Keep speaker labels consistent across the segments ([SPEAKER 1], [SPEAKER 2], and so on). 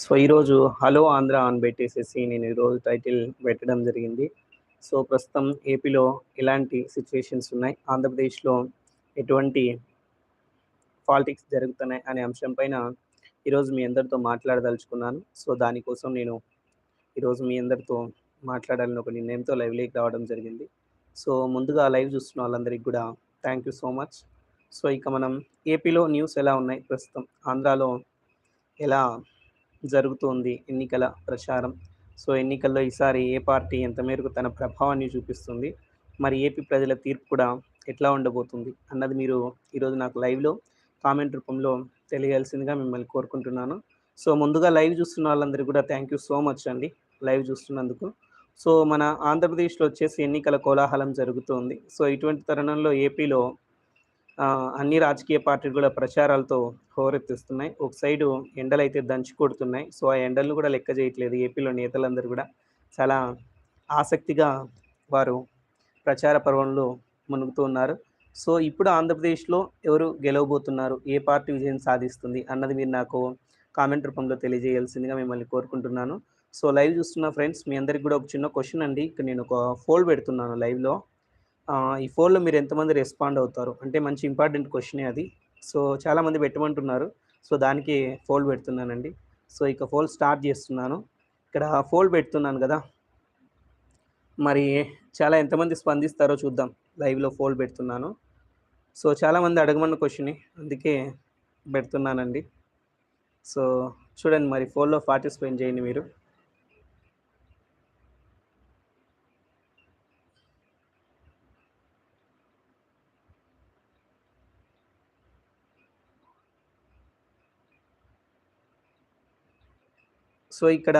[SPEAKER 1] So ఈరోజు hello Andhra అని పెట్టేసేసి నేను ఈరోజు టైటిల్ పెట్టడం జరిగింది. సో ప్రస్తుతం ఏపీలో ఎలాంటి సిచ్యువేషన్స్ ఉన్నాయి? ఆంధ్రప్రదేశ్లో ఎటువంటి పాలిటిక్స్ జరుగుతున్నాయి అనే అంశం పైన ఈరోజు మీ అందరితో మాట్లాడదలుచుకున్నాను. సో దానికోసం నేను ఈరోజు మీ అందరితో మాట్లాడాలని ఒక నిర్ణయంతో లైవ్లోకి రావడం జరిగింది. సో ముందుగా లైవ్ చూస్తున్న వాళ్ళందరికీ కూడా thank you so much. So ఇక మనం ఏపీలో న్యూస్ ఎలా ఉన్నాయి? ప్రస్తుతం ఆంధ్రాలో ఎలా జరుగుతుంది ఎన్నికల ప్రచారం. సో ఎన్నికల్లో ఈసారి ఏ పార్టీ ఎంత మేరకు తన ప్రభావాన్ని చూపిస్తుంది మరి ఏపీ ప్రజల తీర్పు కూడా ఎట్లా ఉండబోతుంది అన్నది మీరు ఈరోజు నాకు లైవ్లో కామెంట్ రూపంలో తెలియాల్సిందిగా మిమ్మల్ని కోరుకుంటున్నాను. సో ముందుగా లైవ్ చూస్తున్న వాళ్ళందరికీ కూడా థ్యాంక్ యూ సో మచ్ అండి లైవ్ చూస్తున్నందుకు. సో మన ఆంధ్రప్రదేశ్లో వచ్చేసి ఎన్నికల కోలాహలం జరుగుతుంది. సో ఇటువంటి తరుణంలో ఏపీలో అన్ని రాజకీయ పార్టీలు కూడా ప్రచారాలతో హోరెత్తిస్తున్నాయి. ఒక సైడు ఎండలు అయితే దంచి కొడుతున్నాయి. సో ఆ ఎండలను కూడా లెక్క చేయట్లేదు ఏపీలో నేతలందరూ కూడా. చాలా ఆసక్తిగా వారు ప్రచార పర్వంలో మునుగుతూ ఉన్నారు. సో ఇప్పుడు ఆంధ్రప్రదేశ్లో ఎవరు గెలవబోతున్నారు? ఏ పార్టీ విజయం సాధిస్తుంది? అన్నది మీరు నాకు కామెంట్ రూపంలో తెలియజేయాల్సిందిగా మిమ్మల్ని కోరుకుంటున్నాను. సో లైవ్ చూస్తున్న ఫ్రెండ్స్ మీ అందరికి కూడా ఒక చిన్న క్వశ్చన్ అండి. ఇక్కడ నేను ఒక ఫోల్డ్ పెడుతున్నాను లైవ్లో. ఈ ఫోన్లో మీరు ఎంతమంది రెస్పాండ్ అవుతారు? అంటే మంచి ఇంపార్టెంట్ క్వశ్చనే అది. సో చాలామంది పెట్టమంటున్నారు. సో దానికి ఫోల్డ్ పెడుతున్నానండి. సో ఇక ఫోల్ స్టార్ట్ చేస్తున్నాను. ఇక్కడ ఫోల్డ్ పెడుతున్నాను కదా! మరి చాలా ఎంతమంది స్పందిస్తారో చూద్దాం. లైవ్లో ఫోల్డ్ పెడుతున్నాను. సో చాలామంది అడగమన్న క్వశ్చనే అందుకే పెడుతున్నానండి. సో చూడండి మరి ఫోన్లో పార్టిసిపేట్ చేయండి మీరు. సో ఇక్కడ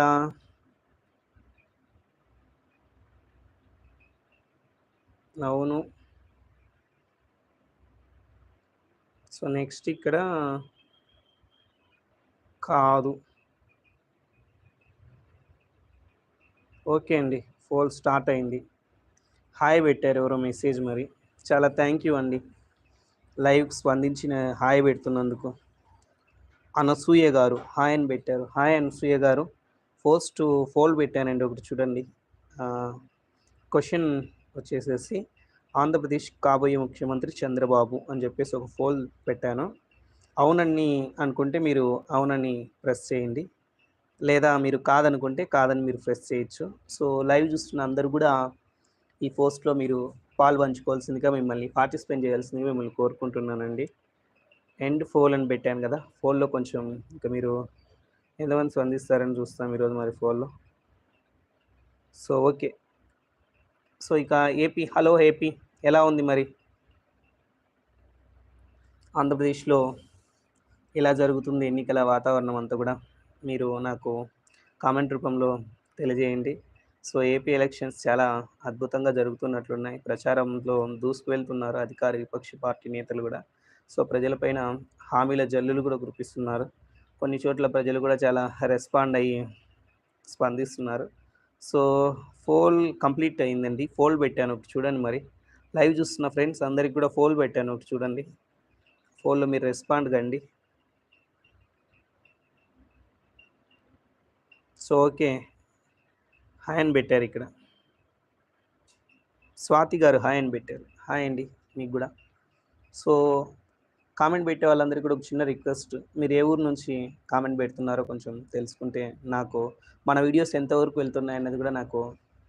[SPEAKER 1] అవును. సో నెక్స్ట్ ఇక్కడ కాదు. ఓకే అండి ఫోల్ స్టార్ట్ అయింది. హాయ్ పెట్టారు ఎవరో మెసేజ్ మరి. చాలా థ్యాంక్ యూ అండి. లైవ్ స్పందించిన హాయ్ పెడుతున్నందుకు. అనసూయ గారు హాయ్ అని పెట్టారు. హాయ్ అనసూయ గారు ఫస్ట్ ఫోల్ పెట్టానండి ఒకటి చూడండి. క్వశ్చన్ వచ్చేసేసి ఆంధ్రప్రదేశ్ కాబోయే ముఖ్యమంత్రి చంద్రబాబు అని చెప్పేసి ఒక ఫోల్ పెట్టాను. అవునని అనుకుంటే మీరు అవునని ప్రెస్ చేయండి. లేదా మీరు కాదనుకుంటే కాదని మీరు ప్రెస్ చేయొచ్చు. సో లైవ్ చూస్తున్న అందరూ కూడా ఈ పోస్ట్లో మీరు పాల్పంచుకోవాల్సిందిగా మిమ్మల్ని పార్టిసిపేట్ చేయాల్సిందిగా మిమ్మల్ని కోరుకుంటున్నానండి. ఎండ్ ఫోల్ అని పెట్టాను కదా ఫోల్లో కొంచెం ఇంకా మీరు ఎంతమంది స్పందిస్తారని చూస్తాం ఈరోజు మరి ఫోల్లో. So okay. సో ఇక ఏపీ హలో ఏపీ ఎలా ఉంది మరి? ఆంధ్రప్రదేశ్లో ఎలా జరుగుతుంది ఎన్నికల వాతావరణం అంతా కూడా మీరు నాకు కామెంట్ రూపంలో తెలియజేయండి. సో ఏపీ ఎలక్షన్స్ చాలా అద్భుతంగా జరుగుతున్నట్లున్నాయి. ప్రచారంలో దూసుకు వెళ్తున్నారు అధికార విపక్ష పార్టీ నేతలు కూడా. సో ప్రజలపైన హామీల జల్లులు కూడా కురిపిస్తున్నారు. కొన్ని చోట్ల ప్రజలు కూడా చాలా రెస్పాండ్ అయ్యి స్పందిస్తున్నారు. సో ఫోల్ కంప్లీట్ అయిందండి. ఫోల్ పెట్టాను ఒకటి చూడండి మరి. లైవ్ చూస్తున్న ఫ్రెండ్స్ అందరికి కూడా ఫోల్ పెట్టాను ఒకటి చూడండి. ఫోన్లో మీరు రెస్పాండ్ కండి. So okay. హాయ్ అని పెట్టారు ఇక్కడ. స్వాతి గారు హాయ్ అని పెట్టారు. హాయ్ అండి మీకు కూడా. సో కామెంట్ పెట్టే వాళ్ళందరికీ కూడా ఒక చిన్న రిక్వెస్ట్. మీరు ఏ ఊరు నుంచి కామెంట్ పెడుతున్నారో కొంచెం తెలుసుకుంటే నాకు మన వీడియోస్ ఎంతవరకు వెళ్తున్నాయి అనేది కూడా నాకు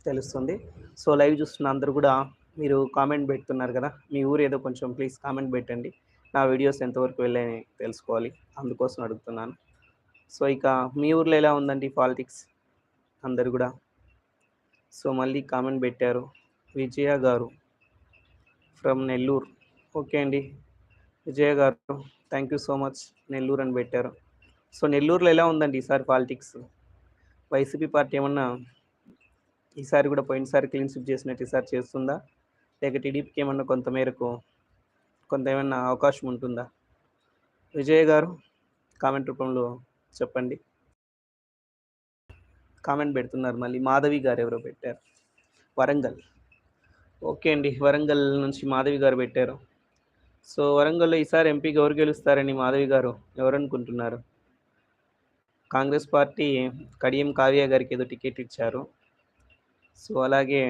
[SPEAKER 1] తెలుస్తుంది. సో లైవ్ చూస్తున్న అందరూ కూడా మీరు కామెంట్ పెడుతున్నారు కదా మీ ఊరు ఏదో కొంచెం ప్లీజ్ కామెంట్ పెట్టండి. నా వీడియోస్ ఎంతవరకు వెళ్ళాయని తెలుసుకోవాలి. అందుకోసం అడుగుతున్నాను. సో ఇక మీ ఊర్లో ఎలా ఉందండి పాలిటిక్స్? అందరు కూడా. సో మళ్ళీ కామెంట్ పెట్టారు. విజయ గారు ఫ్రమ్ నెల్లూరు. ఓకే అండి. విజయ గారు thank you so much Nellore అని పెట్టారు. సో నెల్లూరులో ఎలా ఉందండి ఈసారి పాలిటిక్స్ వైసీపీ పార్టీ ఏమన్నా ఈసారి కూడా పోయినసారి క్లీన్ స్విప్ చేసినట్టు ఈసారి చేస్తుందా? లేక టీడీపీకి ఏమన్నా కొంత మేరకు కొంత ఏమన్నా అవకాశం ఉంటుందా? విజయ్ గారు కామెంట్ రూపంలో చెప్పండి. కామెంట్ పెడుతున్నారు మళ్ళీ. మాధవి గారు ఎవరో పెట్టారు? వరంగల్. ఓకే అండి. వరంగల్ నుంచి మాధవి గారు పెట్టారు. సో వరంగల్లో ఈసారి ఎంపీకి ఎవరు గెలుస్తారని మాధవి గారు ఎవరనుకుంటున్నారు? కాంగ్రెస్ పార్టీ కడియం కావ్య గారికి ఏదో టికెట్ ఇచ్చారు. సో అలాగే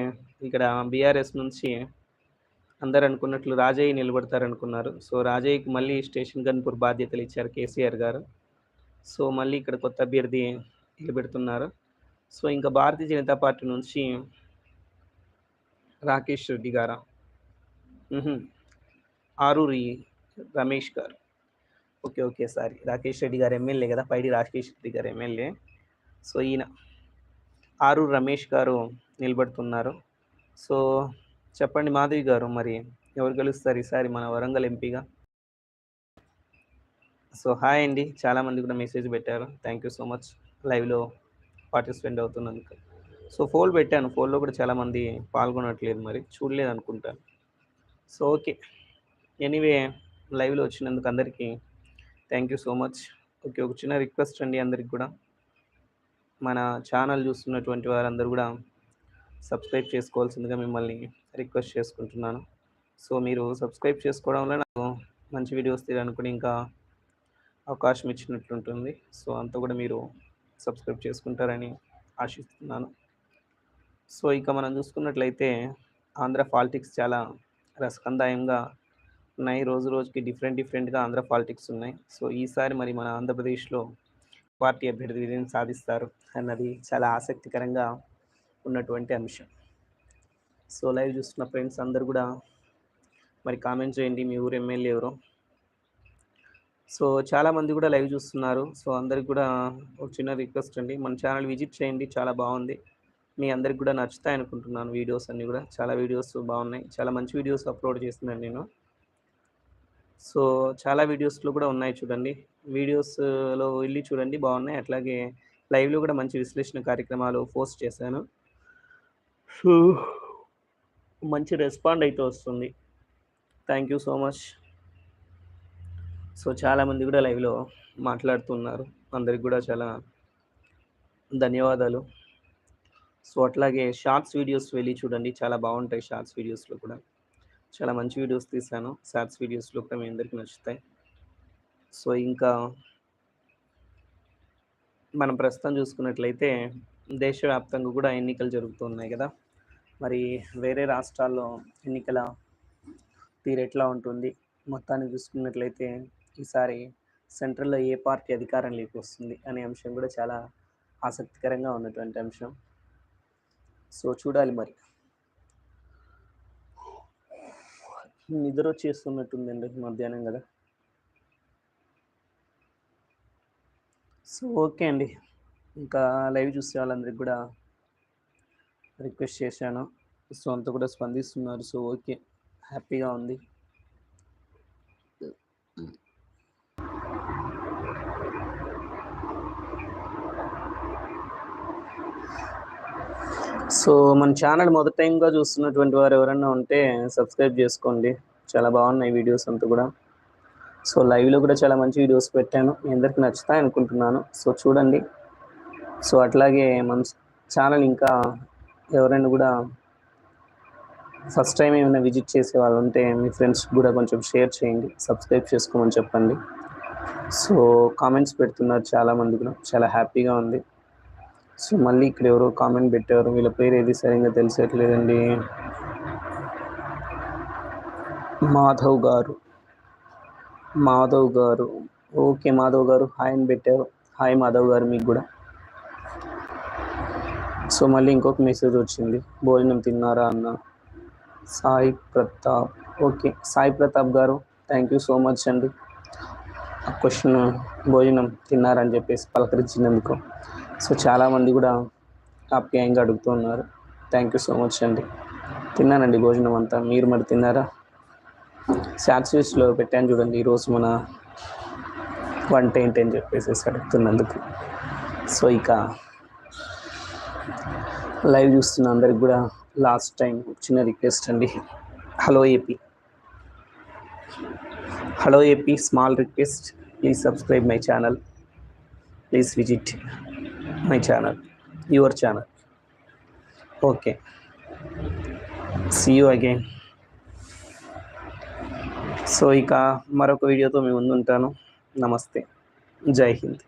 [SPEAKER 1] ఇక్కడ బీఆర్ఎస్ నుంచి అందరు అనుకున్నట్లు రాజయ్య నిలబడతారనుకున్నారు. సో రాజయ్యకి మళ్ళీ స్టేషన్ గన్పూర్ బాధ్యతలు ఇచ్చారు కేసీఆర్ గారు. సో మళ్ళీ ఇక్కడ కొత్త అభ్యర్థి నిలబెడుతున్నారు. సో ఇంకా భారతీయ జనతా పార్టీ నుంచి రాకేష్ రెడ్డి గారా? ఆరూరి రమేష్ గారు. Okay okay sorry. Rakesh Reddy గారు ఎమ్మెల్యే కదా? పైడి రాకేష్ రెడ్డి గారు ఎమ్మెల్యే. సో ఈయన ఆరూరు రమేష్ గారు నిలబడుతున్నారు. సో చెప్పండి మాధవి గారు మరి ఎవరు గెలుస్తారు ఈసారి మన వరంగల్ ఎంపీగా? సో హాయ్ అండి. చాలామంది కూడా మెసేజ్ పెట్టారు. Thank you so much. లైవ్లో పార్టిసిపెంట్ అవుతున్నందుకు. సో ఫోల్ పెట్టాను. ఫోన్లో కూడా చాలామంది పాల్గొనట్లేదు మరి. చూడలేదు అనుకుంటాను. So okay. ఎనీవే లైవ్లో వచ్చినందుకు అందరికీ thank you so much okay ఒక చిన్న రిక్వెస్ట్ అండి అందరికి కూడా. మన ఛానల్ చూస్తున్నటువంటి వారందరూ కూడా సబ్స్క్రైబ్ చేసుకోవాల్సిందిగా మిమ్మల్ని రిక్వెస్ట్ చేసుకుంటున్నాను. సో మీరు సబ్స్క్రైబ్ చేసుకోవడం వల్ల నాకు మంచి వీడియోస్ తీయడానికి ఇంకా అవకాశం ఇచ్చినట్లుంటుంది. సో అంతా కూడా మీరు సబ్స్క్రైబ్ చేసుకుంటారని ఆశిస్తున్నాను. సో ఇక మనం చూసుకున్నట్లయితే ఆంధ్ర పాలిటిక్స్ చాలా రసకందాయంగా ఉన్నాయి రోజు రోజుకి డిఫరెంట్ డిఫరెంట్గా ఆంధ్ర పాలిటిక్స్ ఉన్నాయి. సో ఈసారి మరి మన ఆంధ్రప్రదేశ్లో పార్టీ అభ్యర్థి విజయం సాధిస్తారు అన్నది చాలా ఆసక్తికరంగా ఉన్నటువంటి అంశం. సో లైవ్ చూస్తున్న ఫ్రెండ్స్ అందరు కూడా మరి కామెంట్ చేయండి. మీ ఊరు ఎమ్మెల్యే ఎవరు. సో చాలామంది కూడా లైవ్ చూస్తున్నారు. సో అందరికి కూడా ఒక చిన్న రిక్వెస్ట్ అండి. మన ఛానల్ విజిట్ చేయండి. చాలా బాగుంది. మీ అందరికి కూడా నచ్చుతాయి అనుకుంటున్నాను. వీడియోస్ అన్నీ కూడా. చాలా వీడియోస్ బాగున్నాయి. చాలా మంచి వీడియోస్ అప్లోడ్ చేస్తున్నాను నేను. సో చాలా వీడియోస్లో కూడా ఉన్నాయి చూడండి. వీడియోస్లో వెళ్ళి చూడండి బాగున్నాయి. అట్లాగే లైవ్లో కూడా మంచి విశ్లేషణ కార్యక్రమాలు పోస్ట్ చేశాను. సో మంచి రెస్పాండ్ అయితే వస్తుంది. Thank you so much. So చాలామంది కూడా లైవ్లో మాట్లాడుతున్నారు. అందరికి కూడా చాలా ధన్యవాదాలు. సో అట్లాగే షార్ట్స్ వీడియోస్ వెళ్ళి చూడండి. చాలా బాగుంటాయి షార్ట్స్ వీడియోస్లో కూడా. చాలా మంచి వీడియోస్ తీశాను. షార్ట్స్ వీడియోస్లో కూడా మీ అందరికీ నచ్చుతాయి. సో ఇంకా మనం ప్రస్తుతం చూసుకున్నట్లయితే దేశవ్యాప్తంగా కూడా ఎన్నికలు జరుగుతున్నాయి కదా. మరి వేరే రాష్ట్రాల్లో ఎన్నికల తీరెట్లా ఉంటుంది? మొత్తాన్ని చూసుకున్నట్లయితే ఈసారి సెంట్రల్లో ఏ పార్టీ అధికారంలోకి వస్తుంది అనే అంశం కూడా చాలా ఆసక్తికరంగా ఉన్నటువంటి అంశం. సో చూడాలి మరి. నిద్ర వచ్చేస్తున్నట్టుందండి మధ్యాహ్నం కదా. సో ఓకే అండి. ఇంకా లైవ్ చూసే వాళ్ళందరికి కూడా రిక్వెస్ట్ చేశాను. సో అంతా కూడా స్పందిస్తున్నారు. So okay. హ్యాపీగా ఉంది. సో మన ఛానల్ మొదటి టైంగా చూస్తున్నటువంటి వారు ఎవరైనా ఉంటే సబ్స్క్రైబ్ చేసుకోండి. చాలా బాగున్నాయి వీడియోస్ అంతా కూడా. సో లైవ్లో కూడా చాలా మంచి వీడియోస్ పెట్టాను. మీ అందరికి నచ్చుతాయి అనుకుంటున్నాను. సో చూడండి. సో అట్లాగే మన ఛానల్ ఇంకా ఎవరైనా కూడా ఫస్ట్ టైం ఏమైనా విజిట్ చేసే వాళ్ళు ఉంటే మీ ఫ్రెండ్స్ కూడా కొంచెం షేర్ చేయండి. సబ్స్క్రైబ్ చేసుకోమని చెప్పండి. సో కామెంట్స్ పెడుతున్నారు చాలామంది కూడా. చాలా హ్యాపీగా ఉంది. సో మళ్ళీ ఇక్కడ ఎవరో కామెంట్ పెట్టారు. వీళ్ళ పేరు ఏది సరిగ్గా తెలిసేట్లేదండి. మాధవ్ గారు. మాధవ్ గారు. ఓకే మాధవ్ గారు హాయ్ అని పెట్టారు. హాయ్ మాధవ్ గారు మీకు కూడా. సో మళ్ళీ ఇంకొక మెసేజ్ వచ్చింది. భోజనం తిన్నారా అన్న? సాయి ప్రతాప్. ఓకే సాయి ప్రతాప్ గారు థ్యాంక్ యూ సో మచ్ అండి. ఆ క్వశ్చన్ భోజనం తిన్నారని చెప్పేసి పలకరించినందుకు. సో చాలామంది కూడా ఆప్యాయంగా అడుగుతున్నారు థ్యాంక్ యూ సో మచ్ అండి. తిన్నానండి భోజనం అంతా. మీరు మరి తిన్నారా? శాట్స్విచ్లో పెట్టాను చూడండి. ఈరోజు మన వంట ఏంటి అని చెప్పేసి అడుగుతున్నందుకు. సో ఇక లైవ్ చూస్తున్న అందరికి కూడా లాస్ట్ టైం చిన్న రిక్వెస్ట్ అండి. Hello AP hello AP small request please subscribe my channel please visit my channel your channel. Okay. See you again so ఇక మరొక వీడియోతో మేము ముందుంటాను. నమస్తే. జై హింద్.